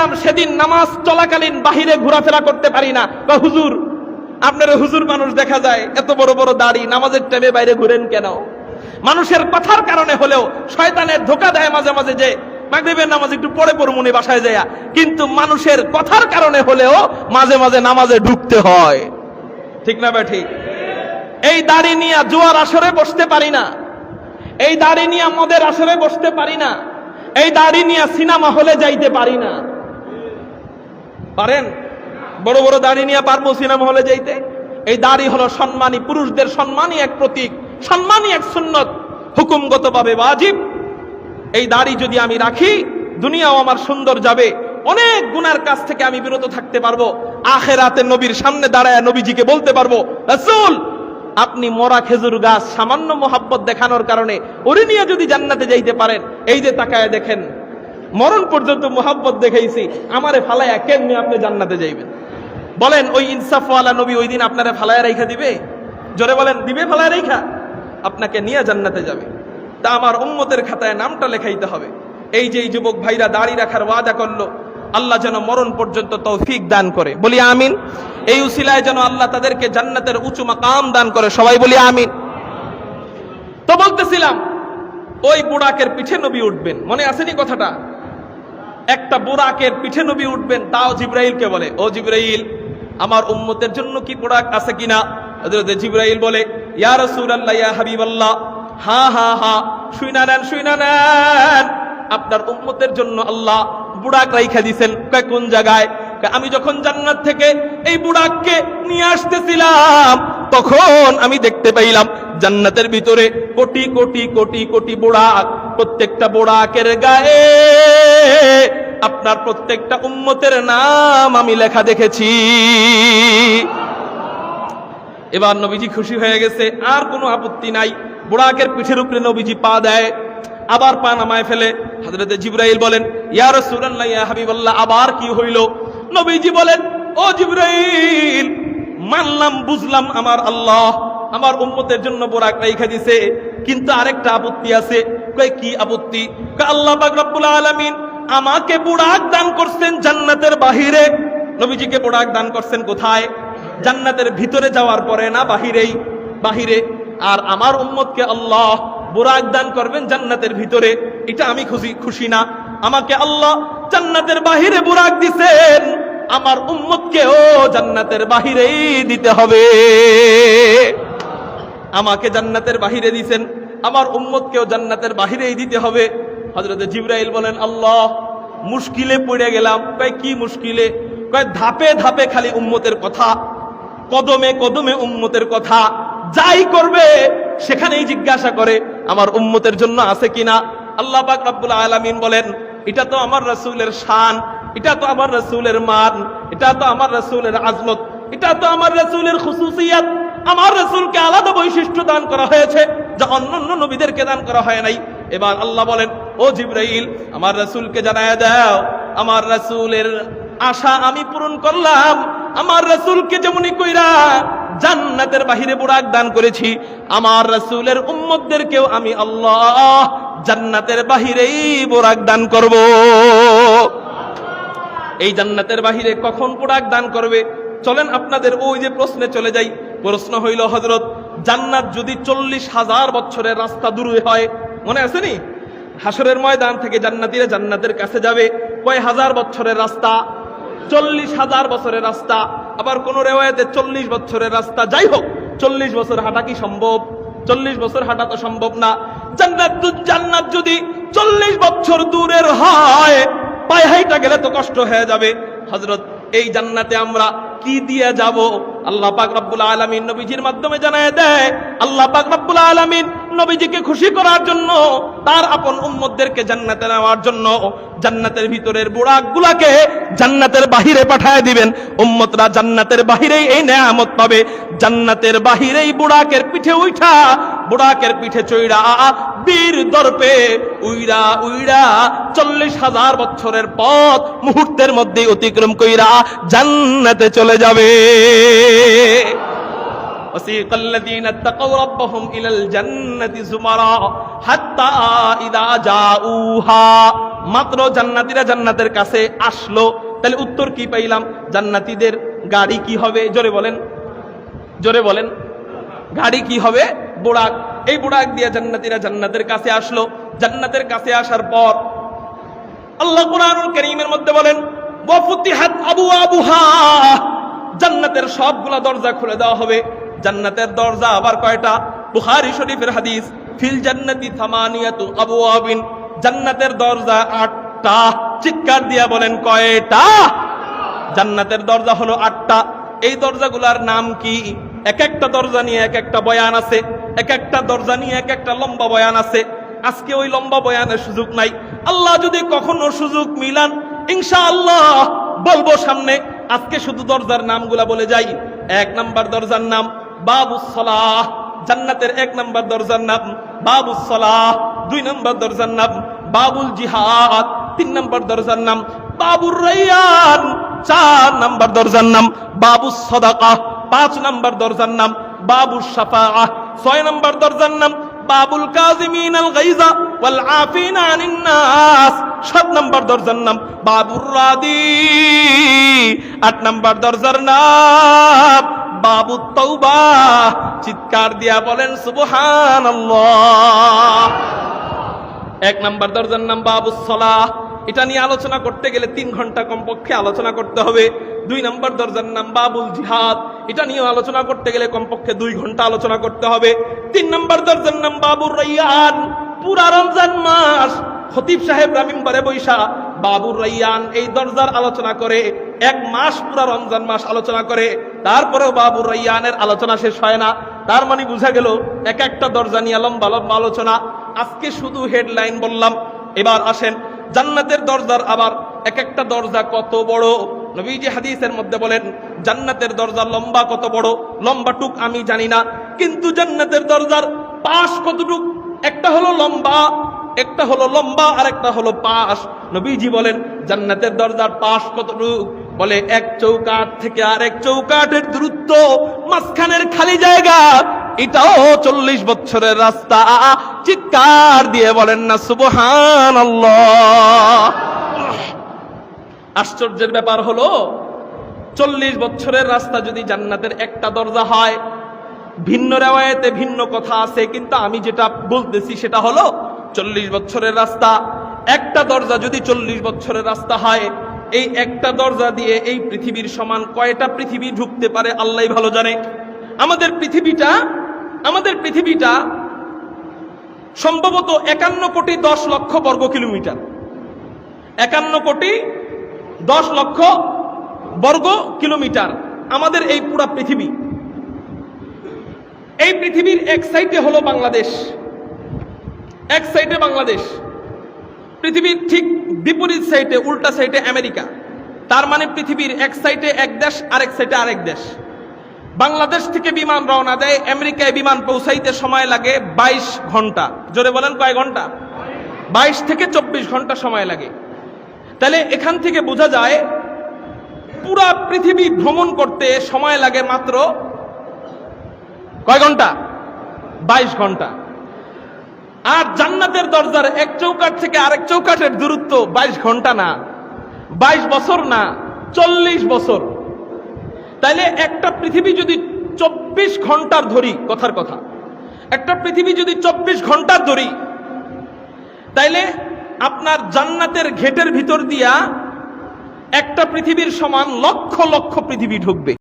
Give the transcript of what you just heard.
দেখলাম সেদিন নামাজ চলাকালীন বাহিরে ঘোরাফেরা করতে পারি না। বা হুজুর, আপনার হুজুর মানুষ দেখা যায়, এত বড় বড় দাড়ি, নামাজের টাইমে বাইরে ঘুরেন কেন? মানুষের কথার কারণে হলেও শয়তানের ধোকা দেয় মাঝে মাঝে যে, মাগরিবের নামাজ একটু পড়ে পড়মুনি বাসায় যায় কিন্তু মানুষের কথার কারণে হলেও মাঝে মাঝে নামাজে ঢুকতে হয়। ঠিক না বে ঠিক? এই দাড়ি নিয়ে জোয়ার আসরে বসতে পারি না। এই দাড়ি নিয়ে মদের আসরে বসতে পারি না। এই দাড়ি নিয়ে সিনেমা হলে যাইতে পারি না। পারেন? বড় বড় দাড়ি নিয়ে পারব সিনেমা হলে যাইতে? এই দাড়ি হলো সম্মানী পুরুষদের সম্মানী এক প্রতীক, সম্মানী এক সুন্নত হুকুমগত ভাবে বাজিব এই দাড়ি যদি আমি রাখি, দুনিয়াও আমার সুন্দর যাবে। অনেক গুনার কাছ থেকে আমি বিরত থাকতে পারব। আখেরাতে নবীর সামনে দাঁড়ায় নবীজিকে বলতে পারব, রাসূল, আপনি মরা খেজুর গাছ সামান্য মোহাব্বত দেখানোর কারণে ওরে নিয়ে যদি জান্নাতে যাইতে পারেন, এই যে তাকায় দেখেন মরণ পর্যন্ত মোহাব্বত দেখাইছি, আমারে ফালায়া কেমনি আপনি জান্নাতে যাইবেন? বলেন, ওই ইনসাফওয়ালা নবী ওই দিন আপনারা ফালায়া রেখা দিবে? জোরে বলেন, দিবে ফালায়া রেখা আপনাকে নিয়ে জান্নাতে যাবে। তা আমার উম্মতের খাতায় নামটা লেখাইতে হবে। এই যে যুবক ভাইরা দাড়ি রাখার ওয়াদা করল, আল্লাহ যেন মরণ পর্যন্ত তৌফিক দান করে। বলি আমিন। এই উসিলায় যেন আল্লাহ তাদেরকে জান্নাতের উঁচু মাকাম দান করে। সবাই বলি আমিন। তো বলতেছিলাম, ওই বুড়াকের পিঠে নবী উঠবেন। মনে আসেনি কথাটা? একটা বুড়াকের পিঠে নবী উঠবেন, তাও জিব্রাইলকে বলে, ও জিব্রাইল, আমার উম্মতের জন্য কি বুড়াক আছে কিনা? জিব্রাইল বলে, ইয়া রাসূলুল্লাহ, ইয়া হাবিবাল্লাহ, হা হা হা, শুইনা নেন আপনার উম্মতের আল্লাহ বুড়াক রাইখা দিছেন কোন জায়গায়? আমি যখন জান্নাত থেকে এই বুড়াককে নিয়ে আসতেছিলাম, তখন আমি দেখতে পাইলাম জান্নাতের ভিতরে কোটি কোটি কোটি কোটি বুড়াক প্রত্যেকটা বুড়াকের গায়ে আপনার প্রত্যেকটা উম্মতের নাম আমি লেখা দেখেছি। এবার নবীজি খুশি হয়ে গেছে, আর কোনো আপত্তি নাই। বুড়াকের পিঠের উপরে নবীজি পা দেয়, আবার পা নামায় ফেলে। হযরত জিব্রাইল বলেন, ইয়া রাসূলুল্লাহ, ইয়া হাবিবাল্লাহ, আবার কি হইল? নবীজি বলেন, ও জিব্রাইল, মানলাম, বুঝলাম আমার আল্লাহ, আমার উম্মতের জন্য বোরাক রাইখা দিছে, কিন্তু আরেকটা আপত্তি আছে। কয়, কি আপত্তি? আল্লাহ পাক রব্বুল আলামিন আমাকে বুড়াক দান করছেন জান্নাতের বাহিরে। নবীজিকে বুড়াক দান করছেন কোথায়? জান্নাতের ভিতরে যাওয়ার পরে না বাহিরেই? বাহিরে। আর আমার উম্মতকে আল্লাহ বুড়াক দান করবেন জান্নাতের ভিতরে। এটা আমি খুশি খুশি না। আমাকে আল্লাহ জান্নাতের বাহিরে বুড়াক দিছেন। আমার উম্মতকেও জান্নাতের বাহিরেই দিতে হবে। আমাকে জান্নাতের বাহিরে দিছেন। আমার উম্মতকেও জান্নাতের বাহিরেই দিতে হবে। হযরত জিব্রাইল বলেন, আল্লাহ, মুশকিলে পড়ে গেলাম। কয়, কি মুশকিলে? কয়, ধাপে ধাপে খালি উম্মতের কথা, কদমে কদমে উম্মতের কথা। যাই করবে, সেখানেই জিজ্ঞাসা করে, আমার উম্মতের জন্য আছে কিনা? আল্লাহ পাক রব্বুল আলামিন বলেন, এটা তো আমার রাসূলের শান, এটা তো আমার রাসূলের মান, এটা তো আমার রাসূলের আজমত, এটা তো আমার রাসূলের খুসুসিয়াত। আমার রাসূলকে আলাদা বৈশিষ্ট্য দান করা হয়েছে, যা অন্যান্য নবীদেরকে দান করা হয় নাই। এবার আল্লাহ বলেন ও জিব্রাইল, আমার রাসূলকে জানায় দাও, আমার রাসূলের আশা আমি পূরণ করলাম, আমার রাসূলকে যেমনই কইরা জান্নাতের বাহিরে বুড়াক দান করেছি, আমার রাসূলের উম্মতদেরকেও আমি আল্লাহ জান্নাতের বাহিরেই বুরাক দান করব। এই জান্নাতের বাহিরে কখন বুরাক দান করবে? চলেন আপনাদের ওই যে প্রশ্নে চলে যাই। প্রশ্ন হইল হজরত জান্নাত যদি চল্লিশ হাজার বছরের রাস্তা দূরে হয়, মনে আছে নি? হাসরের ময়দান থেকে জান্নাতিরা জান্নাতের কাছে যাবে। কয় হাজার বছরের রাস্তা? চল্লিশ হাজার বছরের রাস্তা। আবার কোন রেওয়ায়তে চল্লিশ বছরের রাস্তা। যাই হোক, চল্লিশ বছর হাঁটা কি সম্ভব? চল্লিশ বছর হাঁটা তো সম্ভব না। জান্নাত জান্নাত যদি চল্লিশ বছর দূরের হয়, পায়ে হাইটা গেলে তো কষ্ট হয়ে যাবে। হজরত এই জান্নাতে আমরা কি দিয়ে যাব? আল্লাহ পাক রব্বুল আলামিন নবীজির মাধ্যমে জানায় দেয়, আল্লাহ পাক রব্বুল আলামিন নবীজিকে খুশি করার জন্য, তার আপন উম্মতদেরকে জান্নাতে নেওয়ার জন্য জান্নাতের ভিতরের বুড়াকগুলাকে জান্নাতের বাহিরে পাঠায় দিবেন। উম্মতরা জান্নাতের বাহিরেই এই নেয়ামত পাবে। জান্নাতের বাহিরেই বুড়াকের পিঠে উঠা, বুড়াকের পিঠে চইড়া বীর দর্পে উইরা উইরা চল্লিশ হাজার বছরের পথ মুহূর্তের মধ্যে অতিক্রম কইরা জান্নাতে চলে যাবে। وسيق الذين اتقوا ربهم إلى الجنة زمرا حتى إذا جاءوها মাত্র জান্নাতীরা জান্নাতের কাছে আসলো তাহলে উত্তর কি পাইলাম জান্নাতীদের গাড়ি কি হবে জোরে বলেন জোরে বলেন গাড়ি কি হবে বোড়াক এই বোড়াক দিয়ে জান্নাতীরা জান্নাতের কাছে আসলো জান্নাতের কাছে আসার পর আল্লাহ কোরআনুল কারীমের মধ্যে বলেন ওয়াফুতিহাত আবওয়াবুহা জান্নাতের সবগুলা দরজা খুলে দেওয়া হবে জান্নাতের দরজা, আবার কয়টা? বুখারী শরীফের হাদিস, ফিল জান্নাতি থামানিয়াতু আবওয়াবিন। জান্নাতের দরজা আটটা। চিৎকার দিয়া বলেন, কয়টা? জান্নাতের দরজা হলো আটটা। এই দরজাগুলার নাম কি? এক একটা দরজা নিয়ে এক একটা বয়ান আছে। এক একটা দরজা নিয়ে এক একটা লম্বা বয়ান আছে। আজকে ওই লম্বা বয়ানের সুযোগ নাই। আল্লাহ যদি কখনো সুযোগ মিলান, ইনশাআল্লাহ বলব সামনে। আজকে শুধু দরজার নামগুলা বলে যাই। এক নাম্বার দরজার নাম বাবুস সালাহ জান্নাতের এক নম্বর দরজার নাম বাবুস সালাহ দুই নম্বর দরজার নাম বাবুল জিহাদ, তিন নম্বর দরজার নাম বাবুর রাইয়ান, চার নম্বর দরজার নাম বাবু সদাকা পাঁচ নম্বর দরজার নাম বাবু সাফা ছয় নম্বর দরজার নাম বাবুল কাজিমিন আল গাইজা ওয়াল আফিন আনিন নাস সাত নম্বর দরজার নাম বাবুর রাদি, আট নম্বর দরজার নাম বাবু তৌবা চিৎকার দিয়া বলেন, সুবহানাল্লাহ। এক নাম্বার দরজার নাম বাবু সলাহ। এটা নিয়ে আলোচনা করতে গেলে তিন ঘণ্টা কমপক্ষে আলোচনা করতে হবে। দুই নম্বর দরজার নাম বাবুল জিহাদ। এটা নিয়ে আলোচনা করতে গেলে কমপক্ষে দুই ঘণ্টা আলোচনা করতে হবে। তিন নম্বর দরজার নাম বাবুর রাইয়ান। পুরা রমজান মাস খতিব সাহেব রামিম্বারে বৈশা বাবুর রাইয়ান এই দরজার আলোচনা করে। এক মাস পুরা রমজান মাস আলোচনা করে, তারপরেও বাবুর রাইয়ানের আলোচনা শেষ হয় না। তার মানে বুঝা গেল, এক একটা দরজা নিয়ে লম্বা লম্বা আলোচনা। আজকে শুধু হেডলাইন বললাম। এবার আসেন, জান্নাতের দরজার আবার এক একটা দরজা কত বড়? নবীজি হাদিসের মধ্যে বলেন, জান্নাতের দরজা লম্বা কত বড়? লম্বা টুক আমি জানি না, কিন্তু জান্নাতের দরজার পাশ কতটুক? একটা হলো লম্বা, একটা হলো লম্বা আর একটা হলো পাশ। নবীজি বলেন, জান্নাতের দরজার পাশ কতটুক? বলে, এক চৌকাট থেকে আর এক চৌকাটের দূরত্ব, মাঝখানের খালি জায়গা। এটাও চল্লিশ বছরের রাস্তা। চিৎকার দিয়ে বলেন না সুবহান আশ্চর্যের ব্যাপার হলো, চল্লিশ বছরের রাস্তা যদি জান্নাতের একটা দরজা হয়, ভিন্ন রেওয়ায়তে ভিন্ন কথা আছে, কিন্তু আমি যেটা বলতেছি সেটা হলো, চল্লিশ বছরের রাস্তা। একটা দরজা যদি চল্লিশ বছরের রাস্তা হয় এই একটা দরজা দিয়ে এই পৃথিবীর সমান কয়টা পৃথিবী ঢুকতে পারে, আল্লাহ ভালো জানে। আমাদের পৃথিবীটা আমাদের পৃথিবীটা সম্ভবত একান্ন কোটি দশ লক্ষ বর্গ কিলোমিটার। একান্ন কোটি দশ লক্ষ বর্গ কিলোমিটার আমাদের এই পুরা পৃথিবী। এই পৃথিবীর এক সাইডে হলো বাংলাদেশ। এক সাইডে বাংলাদেশ। পৃথিবীর ঠিক বিপরীত সাইডে, উল্টা সাইডে আমেরিকা। তার মানে পৃথিবীর এক সাইডে এক দেশ, আরেক সাইডে আরেক দেশ। বাংলাদেশ থেকে বিমান রওনা দেয়, আমেরিকায় বিমান পৌঁছাইতে সময় লাগে ২২ ঘণ্টা। জোরে বলেন কয় ঘণ্টা? ২২ থেকে চব্বিশ ঘণ্টা সময় লাগে। তাহলে এখান থেকে বোঝা যায়, পুরা পৃথিবী ভ্রমণ করতে সময় লাগে মাত্র কয় ঘণ্টা? ২২ ঘণ্টা। আর জান্নাতের দরজার এক চৌকাট থেকে আরেক চৌকাটের দূরত্ব ২২ ঘণ্টা না ২২ বছর না, চল্লিশ বছর। তাইলে একটা পৃথিবী যদি চব্বিশ ঘণ্টার ধরি, কথার কথা, একটা পৃথিবী যদি চব্বিশ ঘণ্টার ধরি, তাইলে আপনার জান্নাতের ঘেটের ভিতর দিয়া একটা পৃথিবীর সমান লক্ষ লক্ষ পৃথিবী ঢুকবে।